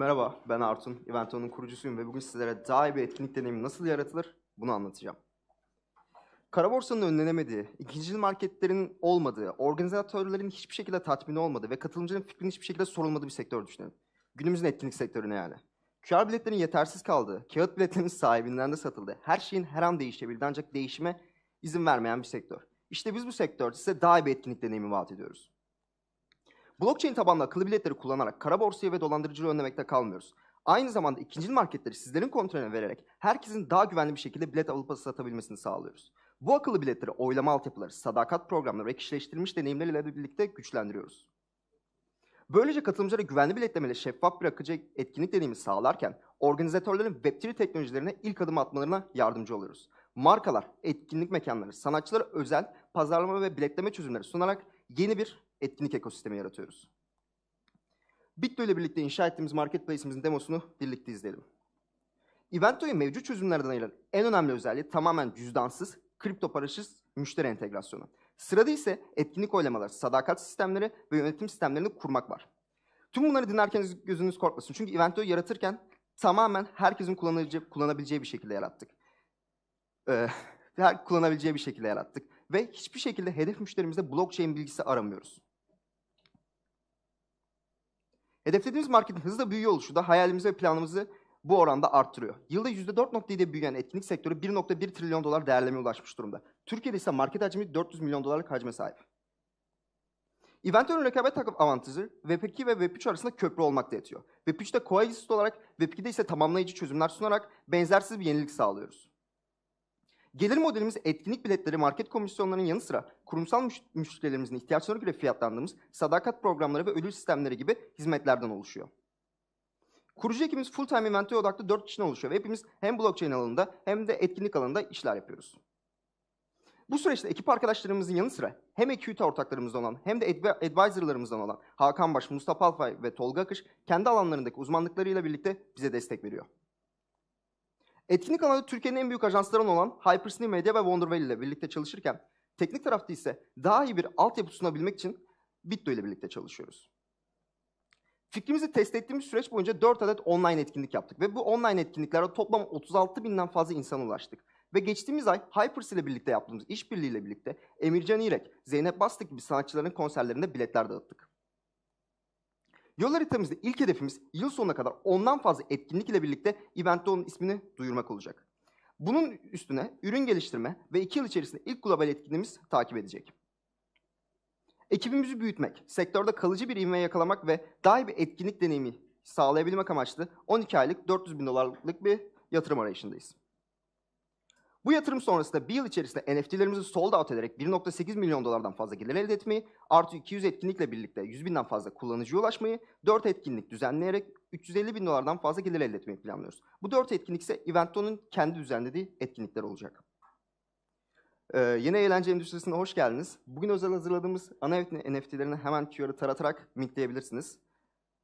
Merhaba, ben Artun. Evento'nun kurucusuyum ve bugün sizlere daha iyi bir etkinlik deneyimi nasıl yaratılır bunu anlatacağım. Kara borsanın önlenemediği, ikinci marketlerin olmadığı, organizatörlerin hiçbir şekilde tatmini olmadığı ve katılımcının fikrinin hiçbir şekilde sorulmadığı bir sektör düşünün. Günümüzün etkinlik sektörüne yani. QR biletlerin yetersiz kaldığı, kağıt biletlerin sahibinden de satıldığı, her şeyin her an değişebildiği ancak değişime izin vermeyen bir sektör. İşte biz bu sektörde size daha iyi bir etkinlik deneyimi vaat ediyoruz. Blockchain tabanlı akıllı biletleri kullanarak kara borsayı ve dolandırıcılığı önlemekte kalmıyoruz. Aynı zamanda ikinci marketleri sizlerin kontrolüne vererek herkesin daha güvenli bir şekilde bilet alıp satabilmesini sağlıyoruz. Bu akıllı biletleri oylama altyapıları, sadakat programları ve kişileştirilmiş deneyimlerle birlikte güçlendiriyoruz. Böylece katılımcılara güvenli biletlemeyle şeffaf bir akıcı etkinlik deneyimi sağlarken organizatörlerin Web3 teknolojilerine ilk adım atmalarına yardımcı oluyoruz. Markalar, etkinlik mekanları, sanatçılara özel pazarlama ve biletleme çözümleri sunarak yeni bir etkinlik ekosistemi yaratıyoruz. Bitlo ile birlikte inşa ettiğimiz marketplace'imizin demosunu birlikte izleyelim. Evento'yu mevcut çözümlerden ayıran en önemli özelliği tamamen cüzdansız, kripto parasız müşteri entegrasyonu. Sırada ise etkinlik oylamaları, sadakat sistemleri ve yönetim sistemlerini kurmak var. Tüm bunları dinlerken gözünüz korkmasın. Çünkü Evento'yu yaratırken tamamen herkesin kullanabileceği, kullanabileceği bir şekilde yarattık. Ee, kullanabileceği bir şekilde yarattık. Ve hiçbir şekilde hedef müşterimizde blockchain bilgisi aramıyoruz. Hedeflediğimiz marketin hızla büyüyor oluşu da hayalimizi ve planımızı bu oranda arttırıyor. Yılda %4.7 büyüyen etkinlik sektörü 1.1 trilyon dolar değerlemeye ulaşmış durumda. Türkiye'de ise market hacmi 400 milyon dolarlık hacme sahip. Evento'nun rekabet avantajı Web2 ve Web3 arasında köprü olmakta yatıyor. Web3'te coexist olarak, Web2'de ise tamamlayıcı çözümler sunarak benzersiz bir yenilik sağlıyoruz. Gelir modelimiz etkinlik biletleri, market komisyonlarının yanı sıra kurumsal müş- müşterilerimizin ihtiyaçlarına göre fiyatlandığımız sadakat programları ve ödül sistemleri gibi hizmetlerden oluşuyor. Kurucu ekibimiz full time event'e odaklı 4 kişiden oluşuyor ve hepimiz hem blockchain alanında hem de etkinlik alanında işler yapıyoruz. Bu süreçte ekip arkadaşlarımızın yanı sıra hem EQT ortaklarımızdan olan hem de advi- advisorlarımızdan olan Hakan Baş, Mustafa Alfay ve Tolga Akış kendi alanlarındaki uzmanlıklarıyla birlikte bize destek veriyor. Etkinlik alanında Türkiye'nin en büyük ajanslarından olan Hypersony Media ve Wonderwell ile birlikte çalışırken teknik tarafta ise daha iyi bir altyapı sunabilmek için Bitdo ile birlikte çalışıyoruz. Fikrimizi test ettiğimiz süreç boyunca 4 adet online etkinlik yaptık ve bu online etkinliklerde toplam 36 binden fazla insana ulaştık. Ve geçtiğimiz ay Hypers ile birlikte yaptığımız işbirliğiyle birlikte Emircan İrek, Zeynep Bastık gibi sanatçıların konserlerinde biletler dağıttık. Yol haritamızda ilk hedefimiz yıl sonuna kadar ondan fazla etkinlik ile birlikte Evento'nun ismini duyurmak olacak. Bunun üstüne ürün geliştirme ve iki yıl içerisinde ilk global etkinliğimiz takip edecek. Ekibimizi büyütmek, sektörde kalıcı bir ivme yakalamak ve daha iyi bir etkinlik deneyimi sağlayabilmek amaçlı 12 aylık 400 bin dolarlık bir yatırım arayışındayız. Bu yatırım sonrasında bir yıl içerisinde NFT'lerimizi sold out ederek 1.8 milyon dolardan fazla gelir elde etmeyi, artı 200 etkinlikle birlikte 100 binden fazla kullanıcıya ulaşmayı, 4 etkinlik düzenleyerek 350 bin dolardan fazla gelir elde etmeyi planlıyoruz. Bu 4 etkinlik ise Evento'nun kendi düzenlediği etkinlikler olacak. Ee, yeni eğlence endüstrisine hoş geldiniz. Bugün özel hazırladığımız ana NFT'lerini hemen QR'ı taratarak mintleyebilirsiniz.